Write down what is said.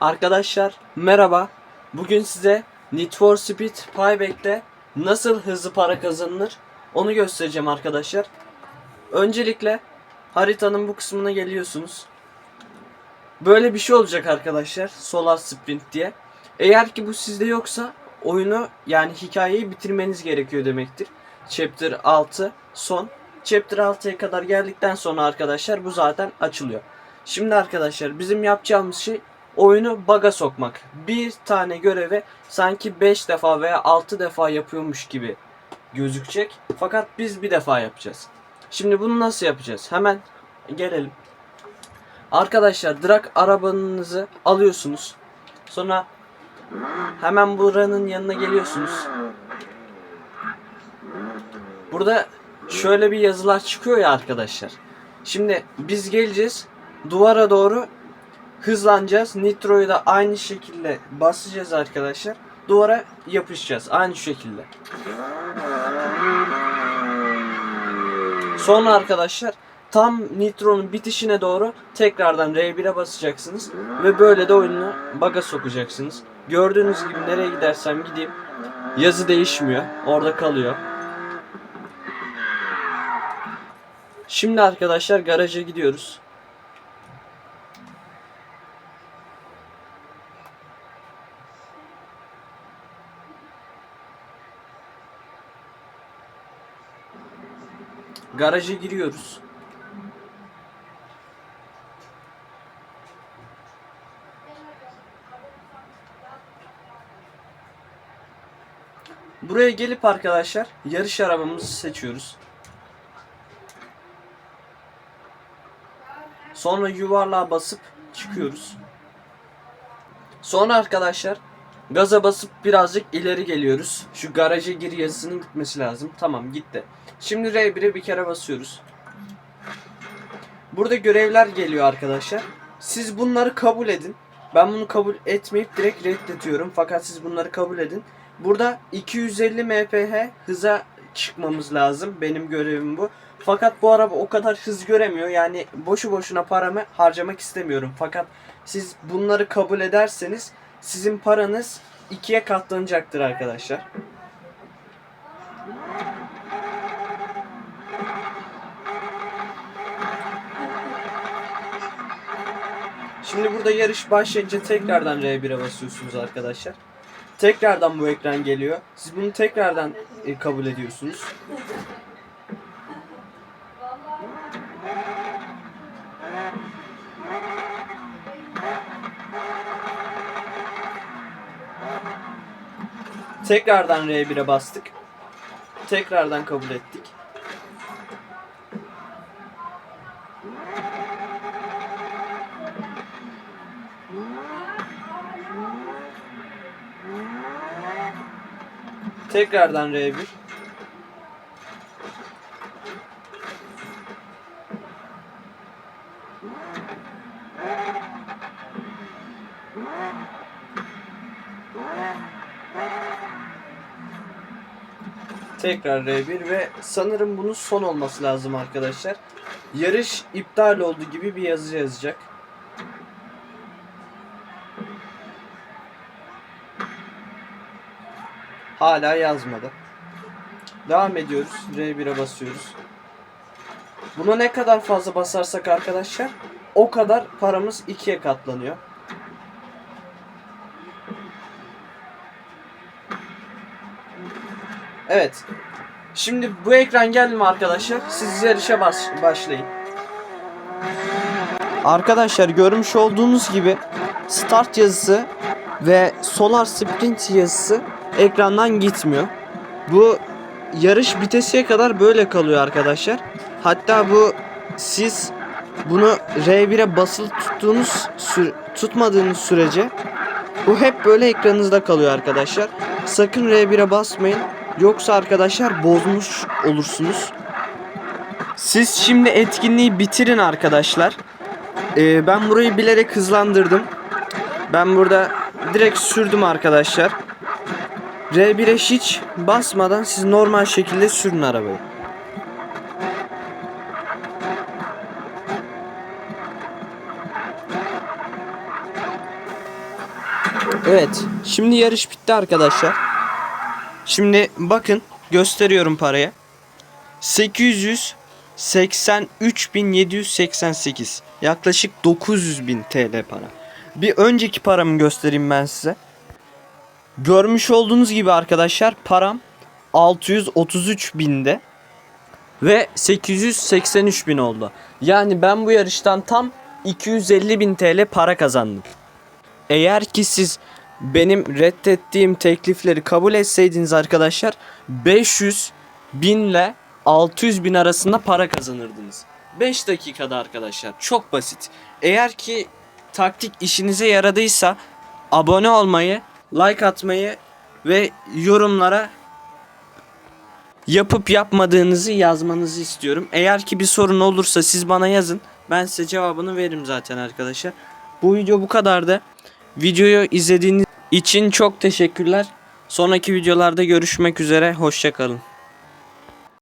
Arkadaşlar merhaba. Bugün size Need for Speed Payback'te nasıl hızlı para kazanılır onu göstereceğim arkadaşlar. Öncelikle haritanın bu kısmına geliyorsunuz. Böyle bir şey olacak arkadaşlar. Solar Sprint diye. Eğer ki bu sizde yoksa oyunu yani hikayeyi bitirmeniz gerekiyor demektir. Chapter 6 son. Chapter 6'ya kadar geldikten sonra arkadaşlar bu zaten açılıyor. Şimdi arkadaşlar bizim yapacağımız şey oyunu baga sokmak. Bir tane görevi sanki 5 defa veya 6 defa yapıyormuş gibi gözükecek. Fakat biz bir defa yapacağız. Şimdi bunu nasıl yapacağız? Hemen gelelim. Arkadaşlar drag arabanızı alıyorsunuz. Sonra hemen buranın yanına geliyorsunuz. Burada şöyle bir yazılar çıkıyor ya arkadaşlar. Şimdi biz geleceğiz. Duvara doğru hızlanacağız. Nitro'yu da aynı şekilde basacağız arkadaşlar. Duvara yapışacağız aynı şekilde. Sonra arkadaşlar tam Nitro'nun bitişine doğru tekrardan R1'e basacaksınız ve böyle de oyunu baga sokacaksınız. Gördüğünüz gibi nereye gidersem gideyim yazı değişmiyor. Orada kalıyor. Şimdi arkadaşlar garaja gidiyoruz. Garaja giriyoruz. Buraya gelip arkadaşlar yarış arabamızı seçiyoruz. Sonra yuvarlığa basıp çıkıyoruz. Sonra arkadaşlar gaza basıp birazcık ileri geliyoruz. Şu garaja gir yazısının gitmesi lazım. Tamam gitti. Şimdi R1'e bir kere basıyoruz. Burada görevler geliyor arkadaşlar. Siz bunları kabul edin. Ben bunu kabul etmeyip direkt reddediyorum. Fakat siz bunları kabul edin. Burada 250 mph hıza çıkmamız lazım. Benim görevim bu. Fakat bu araba o kadar hız göremiyor. Yani boşu boşuna paramı harcamak istemiyorum. Fakat siz bunları kabul ederseniz sizin paranız ikiye katlanacaktır arkadaşlar. Şimdi burada yarış başlayınca tekrardan R1'e basıyorsunuz arkadaşlar. Tekrardan bu ekran geliyor. Siz bunu tekrardan e, kabul ediyorsunuz. Tekrardan R1'e bastık. Tekrardan kabul ettik. Tekrardan R1. Tekrar R1 ve sanırım bunun son olması lazım arkadaşlar. Yarış iptal oldu gibi bir yazı yazacak. Hala yazmadı. Devam ediyoruz. R1'e basıyoruz. Buna ne kadar fazla basarsak arkadaşlar o kadar paramız ikiye katlanıyor. Evet. Şimdi bu ekran geldi mi arkadaşlar? Siz yarışa baş başlayın. Arkadaşlar görmüş olduğunuz gibi start yazısı ve solar sprint yazısı ekrandan gitmiyor. Bu yarış bitesiye kadar böyle kalıyor arkadaşlar. Hatta bu siz bunu R1'e basılı tuttuğunuz sü- tutmadığınız sürece bu hep böyle ekranınızda kalıyor arkadaşlar. Sakın R1'e basmayın. Yoksa arkadaşlar bozmuş olursunuz. Siz şimdi etkinliği bitirin arkadaşlar. Ee, ben burayı bilerek hızlandırdım. Ben burada direkt sürdüm arkadaşlar. R1'e hiç basmadan siz normal şekilde sürün arabayı. Evet. Şimdi yarış bitti arkadaşlar. Şimdi bakın gösteriyorum parayı. 883.788 yaklaşık 900.000 TL para. Bir önceki paramı göstereyim ben size. Görmüş olduğunuz gibi arkadaşlar param 633 binde ve 883 bin oldu. Yani ben bu yarıştan tam 250 bin TL para kazandım. Eğer ki siz benim reddettiğim teklifleri kabul etseydiniz arkadaşlar 500 binle 600 bin arasında para kazanırdınız. 5 dakikada arkadaşlar çok basit. Eğer ki taktik işinize yaradıysa abone olmayı, like atmayı ve yorumlara yapıp yapmadığınızı yazmanızı istiyorum. Eğer ki bir sorun olursa siz bana yazın. Ben size cevabını veririm zaten arkadaşlar. Bu video bu kadardı. Videoyu izlediğiniz için çok teşekkürler. Sonraki videolarda görüşmek üzere. Hoşçakalın.